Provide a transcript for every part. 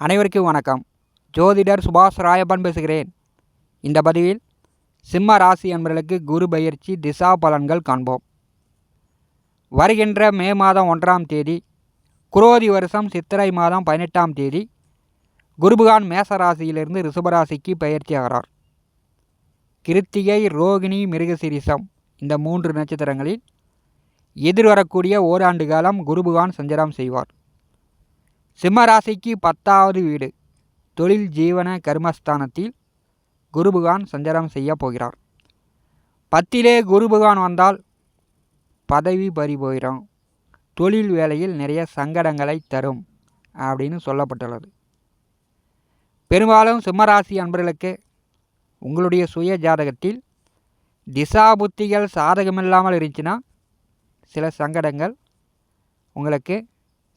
அனைவருக்கும் வணக்கம். ஜோதிடர் சுபாஷ் ராயப்பன் பேசுகிறேன். இந்த பதிவில் சிம்ம ராசி என்பவர்களுக்கு குரு பயிற்சி திசா பலன்கள் காண்போம். வருகின்ற மே மாதம் ஒன்றாம் தேதி குரோதி வருஷம் சித்திரை மாதம் பதினெட்டாம் தேதி குருபகான் மேச ராசியிலிருந்து ரிஷபராசிக்கு பயிற்சி ஆகிறார். கிருத்திகை ரோகிணி மிருகசிரிசம் இந்த மூன்று நட்சத்திரங்களில் எதிர்வரக்கூடிய ஓராண்டு காலம் குருபகான் சஞ்சரம் செய்வார். சிம்மராசிக்கு பத்தாவது வீடு. தொழில் ஜீவன கர்மஸ்தானத்தில் குருபகான் சஞ்சாரம் செய்ய போகிறார். பத்திலே குருபகான் வந்தால் பதவி பறி போயிடும் தொழில் வேலையில் நிறைய சங்கடங்களை தரும் அப்படின்னு சொல்லப்பட்டுள்ளது. பெரும்பாலும் சிம்மராசி அன்பர்களுக்கு உங்களுடைய சுய ஜாதகத்தில் திசா புத்திகள் சாதகமில்லாமல் இருந்துச்சுன்னா சில சங்கடங்கள் உங்களுக்கு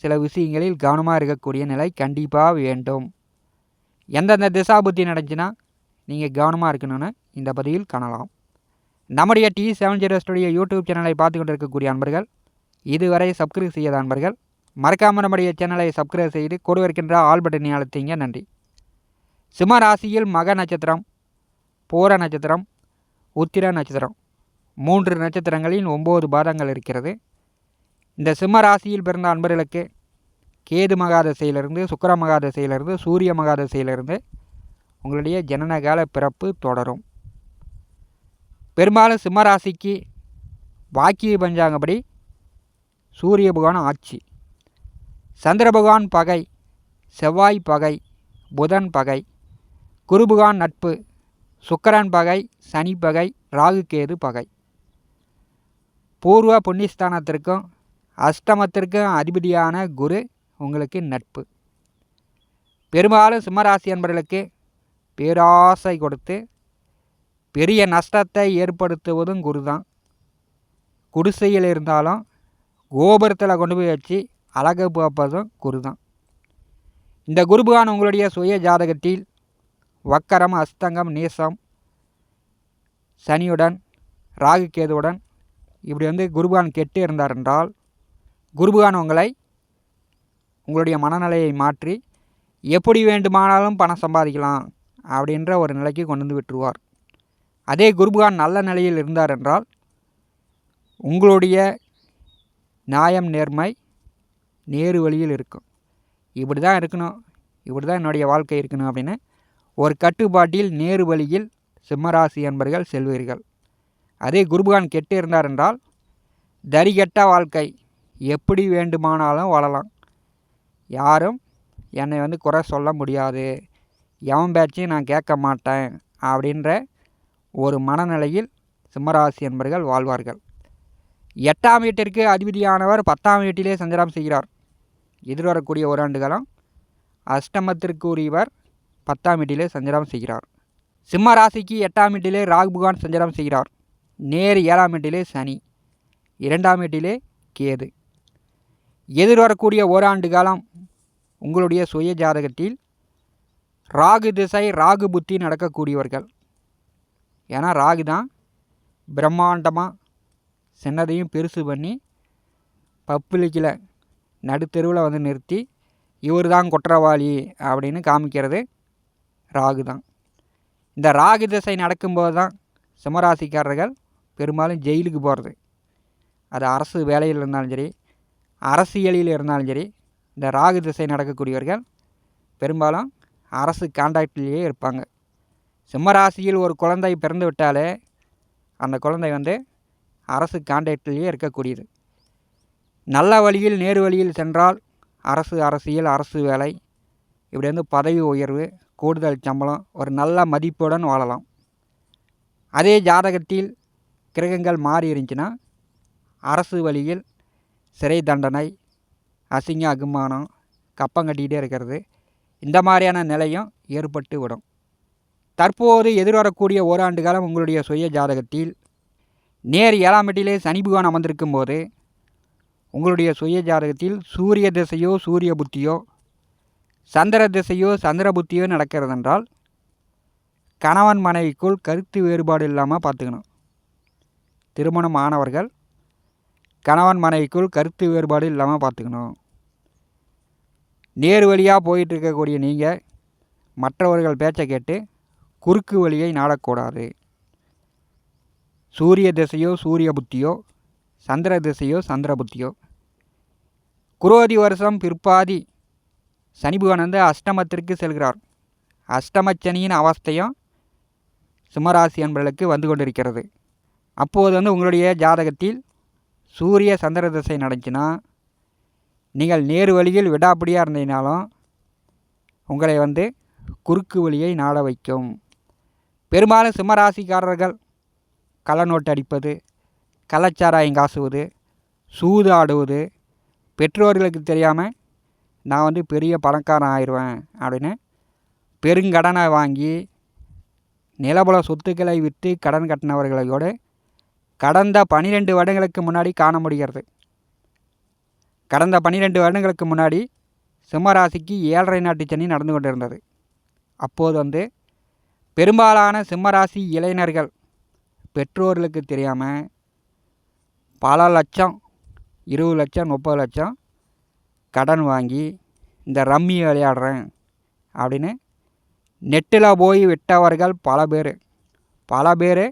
சில விஷயங்களில் கவனமாக இருக்கக்கூடிய நிலை கண்டிப்பாக வேண்டும். எந்தெந்த திசாபுத்தி நடந்துச்சுன்னா நீங்கள் கவனமாக இருக்கணும்னு இந்த பதிவில் காணலாம். நம்முடைய T seven zero studio YouTube சேனலை பார்த்து கொண்டு இருக்கக்கூடிய அன்பர்கள் இதுவரை சப்ஸ்கிரைப் செய்யாத அன்பர்கள் மறக்காமல் நம்முடைய சேனலை சப்ஸ்கிரைப் செய்து கொடு இருக்கின்ற ஆல் பட்டனை அழுத்திங்க. நன்றி. சிம்ம ராசியில் மக நட்சத்திரம் பூர நட்சத்திரம் உத்திர நட்சத்திரம். மூன்று நட்சத்திரங்களில் ஒம்பது பாதங்கள் இருக்கிறது. இந்த சிம்ம ராசியில் பிறந்த அன்பர்களுக்கு கேது மகாதசையிலிருந்து சுக்கர மகாதசையிலிருந்து சூரிய மகாதசையிலிருந்து உங்களுடைய ஜனனகால பிறப்பு தொடரும். பெரும்பாலும் சிம்ம ராசிக்கு வாக்கிய பஞ்சாங்கப்படி சூரிய பகவான் ஆட்சி. சந்திர பகவான் பகை செவ்வாய் பகை புதன் பகை குரு பகவான் நட்பு சுக்கரன் பகை சனி பகை ராகு கேது பகை. பூர்வ புண்ணியஸ்தானத்திற்கும் அஷ்டமத்திற்கு அதிபதியான குரு உங்களுக்கு நட்பு. பெரும்பாலும் சிம்மராசி என்பர்களுக்கு பேராசை கொடுத்து பெரிய நஷ்டத்தை ஏற்படுத்துவதும் குரு தான் குடிசையில் இருந்தாலும் கோபுரத்தில் கொண்டு போய் வச்சு அழகு பார்ப்பதும் குரு தான் இந்த குருபகான் உங்களுடைய சுய ஜாதகத்தில் வக்கரம் அஸ்தங்கம் நேசம் சனியுடன் ராகு கேதுவுடன் இப்படி வந்து குருபகான் கெட்டு இருந்தார் என்றால் குருபகான் உங்களை உங்களுடைய மனநிலையை மாற்றி எப்படி வேண்டுமானாலும் பணம் சம்பாதிக்கலாம் அப்படின்ற ஒரு நிலைக்கு கொண்டு வந்து விட்டுருவார். அதே குருபகான் நல்ல நிலையில் இருந்தார் என்றால் உங்களுடைய நியாயம் நேர்மை நேரு வழியில் இருக்கும். இப்படி தான் இருக்கணும் இப்படி தான் என்னுடைய வாழ்க்கை இருக்கணும் அப்படின்னு ஒரு கட்டுப்பாட்டில் நேரு வழியில் சிம்மராசி என்பர்கள் செல்வீர்கள். அதே குருபகான் கெட்டு இருந்தார் என்றால் தரிகெட்ட வாழ்க்கை எப்படி வேண்டுமானாலும் வாழலாம். யாரும் என்னை வந்து குறை சொல்ல முடியாது. எவன் பேச்சையும் நான் கேட்க மாட்டேன் அப்படின்ற ஒரு மனநிலையில் சிம்மராசி என்பர்கள் வாழ்வார்கள். எட்டாம் வீட்டிற்கு அதிபதியானவர் பத்தாம் வீட்டிலே சஞ்சாரம் செய்கிறார். எதிர்வரக்கூடிய ஓராண்டுகளும் அஷ்டமத்திற்குரியவர் அஷ்டமத்திற்கு உரியவர் பத்தாம் வீட்டிலே சஞ்சாரம் செய்கிறார். சிம்ம ராசிக்கு எட்டாம் வீட்டிலே ராகுபகான் சஞ்சாரம் செய்கிறார். நேர் ஏழாம் வீட்டிலே சனி. இரண்டாம் வீட்டிலே கேது. எதிர்வரக்கூடிய ஓராண்டு காலம் உங்களுடைய சுய ஜாதகத்தில் ராகு திசை ராகு புத்தி நடக்கக்கூடியவர்கள். ஏன்னா ராகு தான் பிரம்மாண்டமாக சின்னதையும் பெருசு பண்ணி பப்ளிக்கில் நடுத்தெருவில் வந்து நிறுத்தி இவர் தான் குற்றவாளி அப்படின்னு காமிக்கிறது ராகு தான். இந்த ராகு திசை நடக்கும்போது தான் சிம்மராசிக்காரர்கள் பெரும்பாலும் ஜெயிலுக்கு போகிறது அது அரசு வேலையில் இருந்தாலும் சரி அரசியலில் இருந்தாலும் சரி இந்த ராகு திசை நடக்கக்கூடியவர்கள் பெரும்பாலும் அரசு கான்டாக்ட்லேயே இருப்பாங்க. சிம்மராசியில் ஒரு குழந்தை பிறந்து விட்டாலே அந்த குழந்தை வந்து அரசு கான்டாக்ட்லேயே இருக்கக்கூடியது. நல்ல வழியில் நேரு வழியில் சென்றால் அரசு அரசியல் அரசு வேலை இப்படி வந்து பதவி உயர்வு கூடுதல் சம்பளம் ஒரு நல்ல மதிப்புடன் வாழலாம். அதே ஜாதகத்தில் கிரகங்கள் மாறி இருந்துச்சுன்னா அரசு வழியில் சிறை தண்டனை அசிங்க அகுமானம் கப்பம் கட்டிக்கிட்டே இருக்கிறது. இந்த மாதிரியான நிலையும் ஏற்பட்டு விடும். தற்போது எதிர்வரக்கூடிய ஓராண்டு காலம் உங்களுடைய சுய ஜாதகத்தில் நேர் ஏழாம் வீட்டிலே சனி பகவான் அமர்ந்திருக்கும் போது உங்களுடைய சுய ஜாதகத்தில் சூரிய திசையோ சூரிய புத்தியோ சந்திர திசையோ சந்திர புத்தியோ நடக்கிறதென்றால் கணவன் மனைவிக்குள் கருத்து வேறுபாடு இல்லாமல் பார்த்துக்கணும். திருமணம் ஆனவர்கள் கணவன் மனைவிக்குள் கருத்து வேறுபாடு இல்லாமல் பார்த்துக்கணும். நேர் வழியாக போயிட்டுருக்கக்கூடிய நீங்கள் மற்றவர்கள் பேச்சை கேட்டு குறுக்கு வழியை நாடக்கூடாது. சூரிய திசையோ சூரிய புத்தியோ சந்திர திசையோ சந்திர புத்தியோ. குரோதி வருஷம் பிற்பாதி சனி வந்து அஷ்டமத்திற்கு செல்கிறார். அஷ்டமச்சனியின் அவஸ்தையும் சிம்மராசி என்பர்களுக்கு வந்து கொண்டிருக்கிறது. அப்போது வந்து உங்களுடைய ஜாதகத்தில் சூரிய சந்திர திசை நடந்துச்சுன்னா நீங்கள் நேரு வழியில் விடாப்பிடியாக இருந்தீங்கனாலும் உங்களை வந்து குறுக்கு வழியை நாட வைக்கும். பெரும்பாலும் சிம்மராசிக்காரர்கள் கள்ளநோட்டு அடிப்பது கள்ளச்சாராயம் காசுவது சூதாடுவது பெற்றோர்களுக்கு தெரியாமல் நான் வந்து பெரிய பணக்காரன் ஆயிடுவேன் அப்படின்னு பெருங்கடனை வாங்கி நிலபல சொத்துக்களை விற்று கடன் கட்டினவர்களையோடு கடந்த பனிரெண்டு வருடங்களுக்கு முன்னாடி காண முடிகிறது. கடந்த பன்னிரெண்டு வருடங்களுக்கு முன்னாடி சிம்மராசிக்கு ஏழரை நாட்டு சனி நடந்து கொண்டிருந்தது. அப்போது வந்து பெரும்பாலான சிம்மராசி இளைஞர்கள் பெற்றோர்களுக்கு தெரியாமல் பல லட்சம் இருபது லட்சம் முப்பது லட்சம் கடன் வாங்கி இந்த ரம்மி விளையாடுறேன் அப்படின்னு நெட்டில் போய் விட்டவர்கள் பல பேர். பல பேர்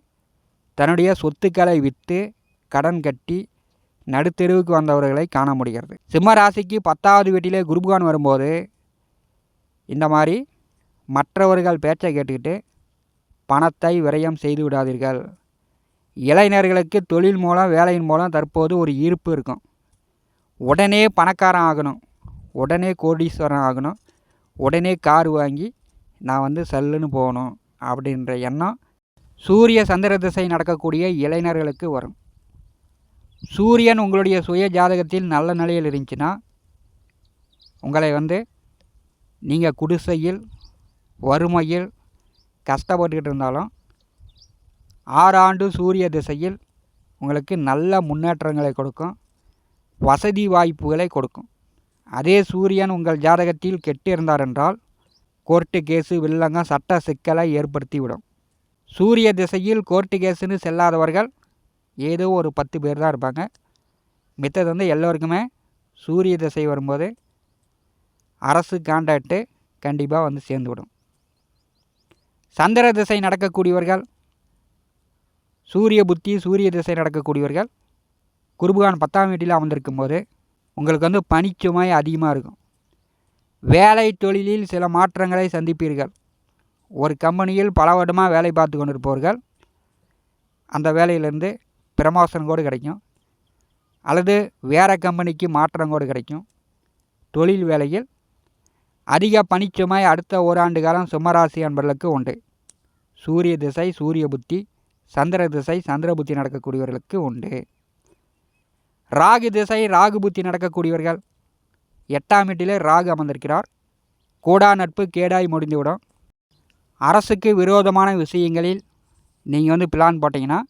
தன்னுடைய சொத்துக்களை விற்று கடன் கட்டி நடுத்தெருவுக்கு வந்தவர்களை காண முடிகிறது. சிம்ம ராசிக்கு பத்தாவது வீட்டிலே குருபகான் வரும்போது இந்த மாதிரி மற்றவர்கள் பேச்சை கேட்டுக்கிட்டு பணத்தை விரயம் செய்து விடாதீர்கள். இளைஞர்களுக்கு தொழில் மூலம் வேலையின் மூலம் தற்போது ஒரு ஈர்ப்பு இருக்கும். உடனே பணக்காரன் ஆகணும். உடனே கோடீஸ்வரன் ஆகணும். உடனே கார் வாங்கி நான் வந்து சல்லுன்னு போகணும் அப்படின்ற எண்ணம் சூரிய சந்திர திசை நடக்கக்கூடிய இளைஞர்களுக்கு வரும். சூரியன் உங்களுடைய சுய ஜாதகத்தில் நல்ல நிலையில் இருந்துச்சுன்னா உங்களை வந்து நீங்கள் குடிசையில் வறுமையில் கஷ்டப்பட்டுக்கிட்டு இருந்தாலும் ஆறாண்டு சூரிய திசையில் உங்களுக்கு நல்ல முன்னேற்றங்களை கொடுக்கும் வசதி வாய்ப்புகளை கொடுக்கும். அதே சூரியன் உங்கள் ஜாதகத்தில் கெட்டு இருந்தார் என்றால் கோர்ட்டு கேஸு வில்லங்க சட்ட சிக்கலை ஏற்படுத்திவிடும். சூரிய திசையில் கோர்ட்டு செல்லாதவர்கள் ஏதோ ஒரு பத்து பேர் தான் இருப்பாங்க. மித்தது வந்து எல்லோருக்குமே சூரிய திசை வரும்போது அரசு காண்டாக்டு கண்டிப்பாக வந்து சேர்ந்து விடும் சந்திர திசை நடக்கக்கூடியவர்கள் சூரிய புத்தி சூரிய திசை நடக்கக்கூடியவர்கள் குருபகான் பத்தாம் வீட்டில் அமர்ந்திருக்கும் போது உங்களுக்கு வந்து பனிச்சுமை அதிகமாக இருக்கும். வேலை தொழிலில் சில மாற்றங்களை சந்திப்பீர்கள். ஒரு கம்பெனியில் பல வருடமாக வேலை பார்த்து கொண்டிருப்பவர்கள் அந்த வேலையிலேருந்து பிரமோஷன் கூட கிடைக்கும். அல்லது வேறு கம்பெனிக்கு மாற்றம் கூட கிடைக்கும். தொழில் வேலையில் அதிக பணிச்சுமை அடுத்த ஓராண்டு காலம் சிம்மராசி அன்பர்களுக்கு உண்டு. சூரிய திசை சூரிய புத்தி சந்திர திசை சந்திர புத்தி நடக்கக்கூடியவர்களுக்கு உண்டு. ராகு திசை ராகு புத்தி நடக்கக்கூடியவர்கள். எட்டாம் வீட்டிலே ராகு அமர்ந்திருக்கிறார். கூடா நட்பு கேடாய் முடிந்துவிடும். அரசுக்கு விரோதமான விஷயங்களில் நீங்கள் வந்து பிளான் போட்டிங்கன்னா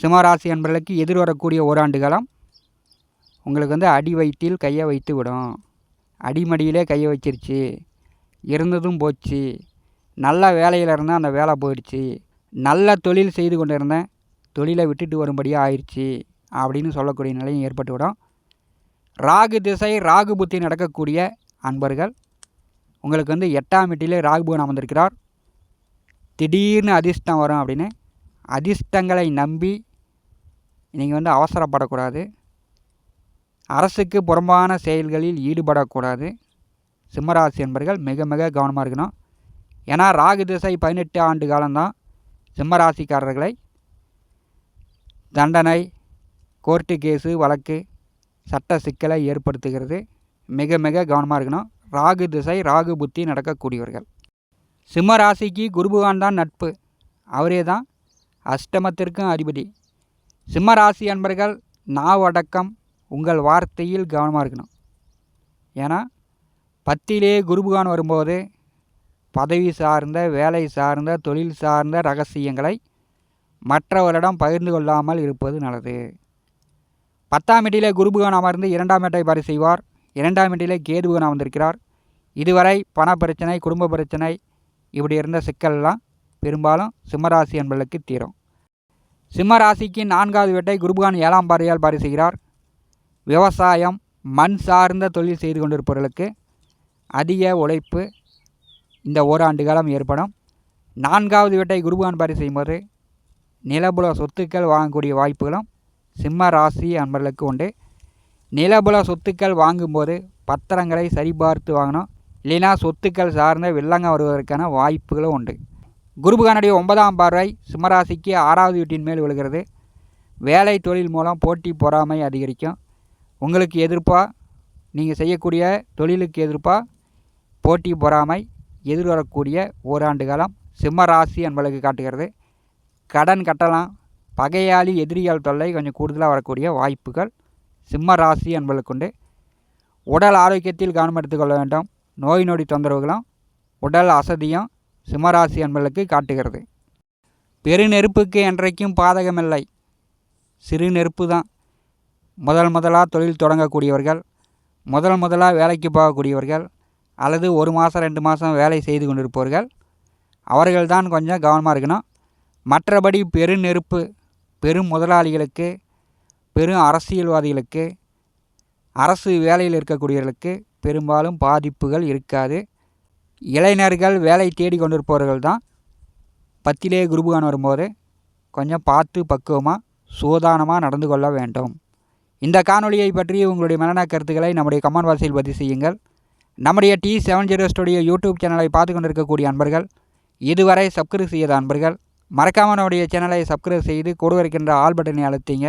சிம்மராசி அன்பர்களுக்கு எதிர்வரக்கூடிய ஓராண்டு காலம் உங்களுக்கு வந்து அடி வயிற்றில் கையை வைத்து விடும். அடிமடியிலே கையை வச்சிருச்சு. இருந்ததும் போச்சு. நல்ல வேலையில் இருந்தால் அந்த வேலை போயிடுச்சு. நல்ல தொழில் செய்து கொண்டு இருந்தேன் தொழிலை விட்டுட்டு வரும்படியாக ஆயிடுச்சு அப்படின்னு சொல்லக்கூடிய நிலையும் ஏற்பட்டுவிடும். ராகு திசை ராகு புத்தி நடக்கக்கூடிய அன்பர்கள் உங்களுக்கு வந்து எட்டாம் வீட்டிலே ராகுபவன் அமர்ந்திருக்கிறார். திடீர்னு அதிர்ஷ்டம் வரும் அப்படின்னு அதிர்ஷ்டங்களை நம்பி நீங்கள் வந்து அவசரப்படக்கூடாது. அரசுக்கு புறம்பான செயல்களில் ஈடுபடக்கூடாது. சிம்மராசி என்பர்கள் மிக மிக கவனமாக இருக்கணும். ஏன்னா ராகு திசை பதினெட்டு ஆண்டு காலம்தான். சிம்மராசிக்காரர்களை தண்டனை கோர்ட்டு கேஸு வழக்கு சட்ட சிக்கலை ஏற்படுத்துகிறது. மிக மிக கவனமாக இருக்கணும். ராகு திசை ராகு புத்தி நடக்கக்கூடியவர்கள். சிம்ம ராசிக்கு குருபகான் தான் நட்பு. அவரே தான் அஷ்டமத்திற்கும் அதிபதி. சிம்ம ராசி அன்பர்கள் நாவடக்கம் உங்கள் வார்த்தையில் கவனமாக இருக்கணும். ஏன்னா பத்திலே குருபகான் வரும்போது பதவி சார்ந்த வேலை சார்ந்த தொழில் சார்ந்த ரகசியங்களை மற்றவரிடம் பகிர்ந்து கொள்ளாமல் இருப்பது நல்லது. பத்தாம் இடையிலே குருபுகான் அமர்ந்து இரண்டாம் வீட்டை பாரி செய்வார். இரண்டாம் வீட்டிலே கேதுபுகான் அமர்ந்திருக்கிறார். இதுவரை பண பிரச்சனை குடும்ப பிரச்சனை இப்படி இருந்த சிக்கல்லாம் பெரும்பாலும் சிம்மராசி என்பதற்கு தீரும். சிம்மராசிக்கு நான்காவது வீட்டை குருபுகான் ஏழாம் பார்வையால் பாரி செய்கிறார். விவசாயம் மண் சார்ந்த தொழில் செய்து கொண்டிருப்பவர்களுக்கு அதிக உழைப்பு இந்த ஓராண்டு காலம் ஏற்படும். நான்காவது வீட்டை குருபகான் பாரி செய்யும்போது நிலபுல சொத்துக்கள் வாங்கக்கூடிய வாய்ப்புகளும் சிம்ம ராசி அன்பர்களுக்கு உண்டு. நிலபுல சொத்துக்கள் வாங்கும்போது பத்திரங்களை சரிபார்த்து வாங்கணும். இல்லைனா சொத்துக்கள் சார்ந்த வில்லங்க வருவதற்கான வாய்ப்புகளும் உண்டு. குருபகானுடைய ஒன்பதாம் பார்வை சிம்மராசிக்கு ஆறாவது வீட்டின் மேல் விழுகிறது. வேலை தொழில் மூலம் போட்டி பொறாமை அதிகரிக்கும். உங்களுக்கு எதிர்ப்பாக நீங்கள் செய்யக்கூடிய தொழிலுக்கு எதிர்ப்பாக போட்டி பொறாமை எதிர்வரக்கூடிய ஓராண்டு காலம் சிம்ம ராசி என்பதற்கு காட்டுகிறது. கடன் கட்டலாம். பகையாளி எதிரியால் தொல்லை கொஞ்சம் கூடுதலாக வரக்கூடிய வாய்ப்புகள் சிம்ம ராசி என்பதற்குண்டு உடல் ஆரோக்கியத்தில் கவனம் எடுத்துக்கொள்ள வேண்டும். நோய் நொடி தொந்தரவுகளும் உடல் அசதியும் சிம்மராசி என்பதற்கு காட்டுகிறது. பெருநெருப்புக்கு என்றைக்கும் பாதகமில்லை. சிறு நெருப்பு தான். முதல் முதலாக தொழில் தொடங்கக்கூடியவர்கள் முதல் முதலாக வேலைக்கு போகக்கூடியவர்கள் அல்லது ஒரு மாதம் ரெண்டு மாதம் வேலை செய்து கொண்டிருப்பவர்கள் அவர்கள் தான் கொஞ்சம் கவனமாக இருக்கணும். மற்றபடி பெருநெருப்பு பெரும் முதலாளிகளுக்கு பெரும் அரசியல்வாதிகளுக்கு அரசு வேலையில் இருக்கக்கூடியவர்களுக்கு பெரும்பாலும் பாதிப்புகள் இருக்காது. இளைஞர்கள் வேலை தேடி கொண்டிருப்பவர்கள் தான் பத்திலே குருபுகான் வரும்போது கொஞ்சம் பார்த்து பக்குவமாக சூதானமாக நடந்து கொள்ள வேண்டும். இந்த காணொலியை பற்றி உங்களுடைய மனநா கருத்துக்களை நம்முடைய கமெண்ட் வாசியில் பதிவு செய்யுங்கள். நம்முடைய T seven zero studio YouTube சேனலை பார்த்து கொண்டிருக்கக்கூடிய அன்பர்கள் இதுவரை சப்ஸ்கிரைப் செய்யாத அன்பர்கள் மறக்காமல் நம்முடைய சேனலை சப்ஸ்கிரைப் செய்து கூட இருக்கின்ற ஆல் பட்டனை அழுத்திங்க.